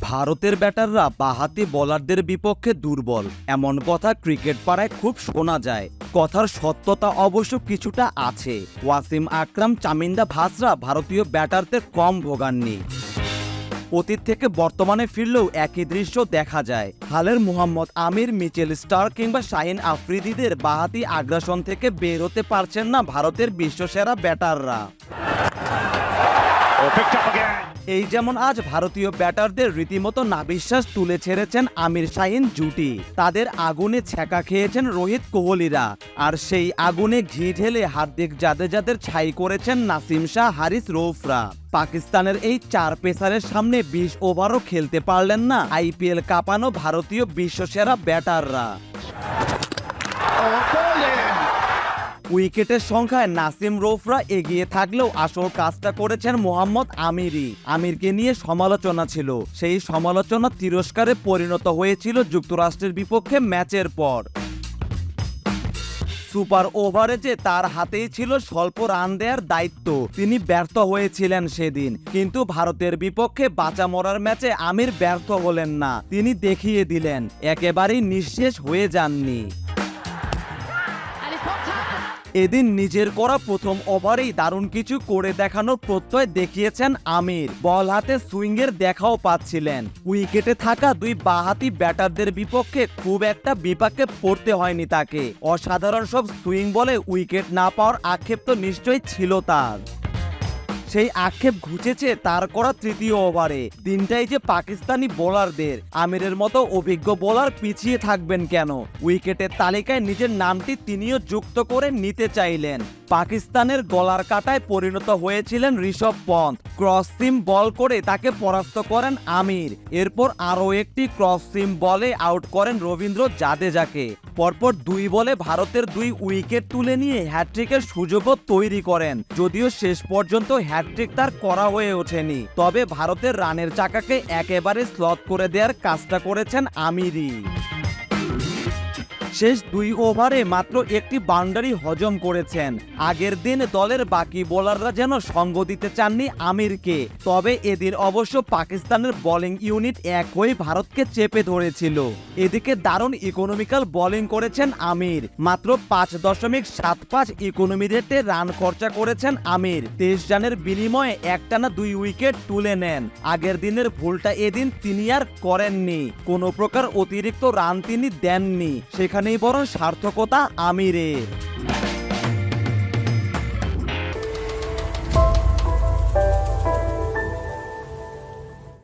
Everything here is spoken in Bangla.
ভারতের ব্যাটাররা বাহাতি বোলারদের বিপক্ষে দুর্বল। এমন কথা ক্রিকেট পাড়ায় খুব শোনা যায়। কথার সত্যতা অবশ্য কিছুটা আছে। ওয়াসিম আকরাম, চামিন্দা ভাসরা ভারতীয় ব্যাটারদের কম ভোগাননি। অতীত থেকে বর্তমানে ফিরলেও একই দৃশ্য দেখা যায়। হালের মোহাম্মদ আমির, মিচেল স্টার কিংবা শাহিন আফ্রিদিদের বাহাতি আগ্রাসন থেকে বের হতে পারছেন না ভারতের বিশ্বসেরা ব্যাটাররা। এই যেমন আজ ভারতীয় ব্যাটারদের রীতিমতো নাবিশ্বাস তুলে ছেড়েছেন আমির শাহিন জুটি। তাদের আগুনে ছ্যাঁকা খেয়েছেন রোহিত কোহলিরা। আর সেই আগুনে ঘি ঢেলে হার্দিক জাদেজাদের ছাই করেছেন নাসিম শাহ, হারিস রৌফরা। পাকিস্তানের এই চার পেসারের সামনে বিশ ওভারও খেলতে পারলেন না আইপিএল কাঁপানো ভারতীয় বিশ্বসেরা ব্যাটাররা. উইকেটের সংখ্যায় নাসিম রৌফরা এগিয়ে থাকলেও আসল কাজটা করেছেন মোহাম্মদ আমিরই আমিরকে নিয়ে সমালোচনা ছিল। সেই সমালোচনা তিরস্কারে পরিণত হয়েছিল যুক্তরাষ্ট্রের বিপক্ষে ম্যাচের পর। সুপার ওভারে যে তার হাতেই ছিল স্বল্প রান দেওয়ার দায়িত্ব। তিনি ব্যর্থ হয়েছিলেন সেদিন। কিন্তু ভারতের বিপক্ষে বাঁচা মরার ম্যাচে আমির ব্যর্থ হলেন না। তিনি দেখিয়ে দিলেন, একেবারেই নিঃশেষ হয়ে যাননি। এদিন নিজের করা প্রথম ওভারেই দারুণ কিছু করে দেখানোর প্রত্যয় দেখিয়েছেন আমির। বল হাতে সুইংয়ের দেখাও পাচ্ছিলেন। উইকেটে থাকা দুই বাহাতি ব্যাটারদের বিপক্ষে খুব একটা বিপাকে পড়তে হয়নি তাকে। অসাধারণ সব সুইং বলে উইকেট না পাওয়ার আক্ষেপ তো নিশ্চয়ই ছিল তার। সেই আক্ষেপ ঘুচেছে তার করা তৃতীয় ওভারে। দিনটাই যে পাকিস্তানি বোলারদের। আমিরের মতো অভিজ্ঞ বোলার পিছিয়ে থাকবেন কেন? উইকেটের তালিকায় নিজের নামটি তিনিও যুক্ত করে নিতে চাইলেন। পাকিস্তানের গলার কাটায় পরিণত হয়েছিলেন Rishabh Pant. Cross seam ball করে তাকে পরাস্ত করেন আমির। এরপর আরও একটি ক্রস সিম বলে আউট করেন রবীন্দ্র জাদেজাকে। পরপর দুই বলে ভারতের দুই উইকেট তুলে নিয়ে হ্যাট্রিকের সুযোগও তৈরি করেন। যদিও শেষ পর্যন্ত হ্যাট্রিক তার করা হয়ে ওঠেনি। তবে ভারতের রানের চাকাকে একেবারে স্লথ করে দেওয়ার কাজটা করেছেন আমিরই। শেষ দুই ওভারে মাত্র একটি বাউন্ডারি হজম করেছেন। আগের দিন দলের বাকি বোলাররা যেন সঙ্গ দিতে চাননি আমিরকে, তবে এদিন অবশ্য পাকিস্তানের বোলিং ইউনিট এক হয়ে ভারতকে চেপে ধরেছিল। এদিকে দারুণ ইকোনমিক্যাল বোলিং করেছেন আমির, মাত্র পাঁচ দশমিক সাত পাঁচ ইকোনমি রেটে রান খরচা করেছেন আমির। তেইশ রানের বিনিময়ে একটানা দুই উইকেট তুলে নেন। আগের দিনের ভুলটা এদিন তিনি আর করেননি। কোনো প্রকার অতিরিক্ত রান তিনি দেননি। সেখানেই বরং সার্থকতা আমিরের।